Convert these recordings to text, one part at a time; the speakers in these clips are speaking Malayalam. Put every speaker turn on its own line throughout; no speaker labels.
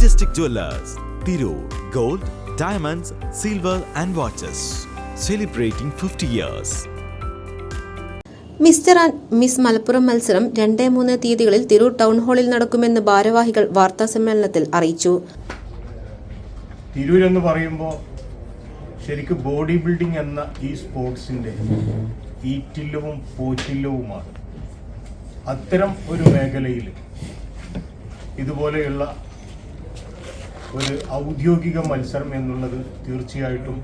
Majestic Jewellers Tirur gold diamonds silver and watches celebrating fifty years
mister and miss Malappuram മത്സരം രണ്ടേ മൂന്ന് തീയതികളിൽ തിരൂർ ടൗൺ ഹാളിൽ നടക്കുമെന്ന് ഭാരവാഹികൾ വാർത്താ സമ്മേളനത്തിൽ അറിയിച്ചു.
തിരൂരെന്ന് പറയുമ്പോൾ ശരിക്കും ബോഡി ബിൽഡിംഗ് എന്ന ഈ സ്പോർട്സിന്റെ ഈറ്റില്ലവും പോറ്റില്ലവുമാണ്. അത്തരം ഒരു മേഖലയിൽ ഇതുപോലെയുള്ള ഒരു ഔദ്യോഗിക മത്സരം എന്നുള്ളത് തീർച്ചയായിട്ടും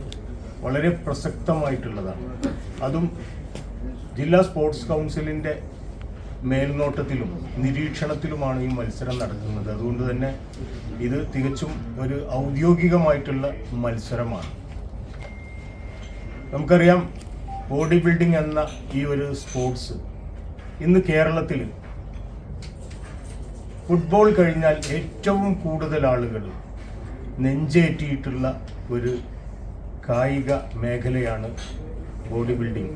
വളരെ പ്രസക്തമായിട്ടുള്ളതാണ്. അതും ജില്ലാ സ്പോർട്സ് കൗൺസിലിന്റെ മേൽനോട്ടത്തിലും നിരീക്ഷണത്തിലുമാണ് ഈ മത്സരം നടക്കുന്നത്. അതുകൊണ്ട് തന്നെ ഇത് തികച്ചും ഒരു ഔദ്യോഗികമായിട്ടുള്ള മത്സരമാണ്. നമുക്കറിയാം ബോഡി ബിൽഡിംഗ് എന്ന ഈ ഒരു സ്പോർട്സ് ഇന്ന് കേരളത്തിൽ ഫുട്ബോൾ കഴിഞ്ഞാൽ ഏറ്റവും കൂടുതൽ ആളുകൾ നെഞ്ചേറ്റിയിട്ടുള്ള ഒരു കായിക മേഖലയാണ് ബോഡി ബിൽഡിംഗ്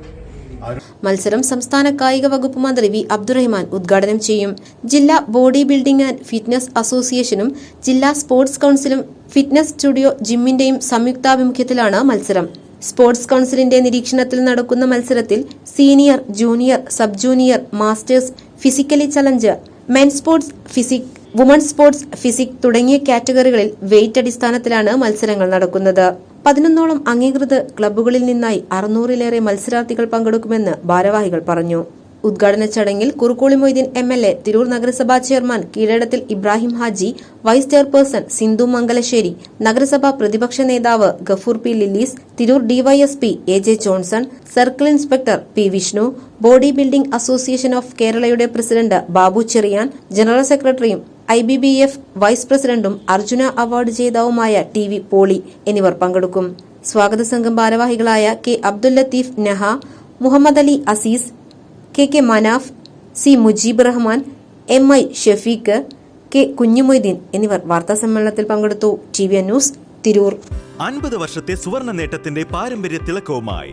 മത്സരം സംസ്ഥാന കായിക വകുപ്പ് മന്ത്രി വി. അബ്ദുറഹ്മാൻ ഉദ്ഘാടനം ചെയ്യും. ജില്ലാ ബോഡി ബിൽഡിംഗ് ആൻഡ് ഫിറ്റ്നസ് അസോസിയേഷനും ജില്ലാ സ്പോർട്സ് കൌൺസിലും ഫിറ്റ്നസ് സ്റ്റുഡിയോ ജിമ്മിന്റെയും സംയുക്താഭിമുഖ്യത്തിലാണ് മത്സരം. സ്പോർട്സ് കൌൺസിലിന്റെ നിരീക്ഷണത്തിൽ നടക്കുന്ന മത്സരത്തിൽ senior junior sub junior masters physically challenge men sports physique woman sports physique തുടങ്ങിയ കാറ്റഗറികളിൽ വെയിറ്റ് അടിസ്ഥാനത്തിലാണ് മത്സരങ്ങൾ നടക്കുന്നത്. പതിനൊന്നോളം അംഗീകൃത ക്ലബ്ബുകളിൽ നിന്നായി അറുന്നൂറിലേറെ മത്സരാർത്ഥികൾ പങ്കെടുക്കുമെന്ന് ഭാരവാഹികൾ പറഞ്ഞു. ഉദ്ഘാടന ചടങ്ങിൽ Kurukkoli Moideen M L A Tirur നഗരസഭാ chairman Keezhadathil Ibrahim Haji vice chairperson Sindhu Mangalassery നഗരസഭാ പ്രതിപക്ഷ നേതാവ് Gafoor P Lillies Tirur DYSP A J Johnson circle inspector P Vishnu body building association of കേരളയുടെ പ്രസിഡന്റ് ബാബു ചെറിയാൻ ജനറൽ സെക്രട്ടറിയും I B B F vice പ്രസിഡന്റും അർജുന അവാർഡ് ജേതാവുമായ ടി വി പോളി എന്നിവർ പങ്കെടുക്കും. സ്വാഗത സംഘം ഭാരവാഹികളായ K Abdul Latheef Naha Muhammad Ali Aziz K K Manaf C Mujeeb Rahman M I Shefeeq K Kunhumoideen എന്നിവർ വാർത്താ സമ്മേളനത്തിൽ പങ്കെടുത്തു. T V news Tirur.
അൻപത് വർഷത്തെ സുവർണ നേട്ടത്തിന്റെ പാരമ്പര്യ തിളക്കവുമായി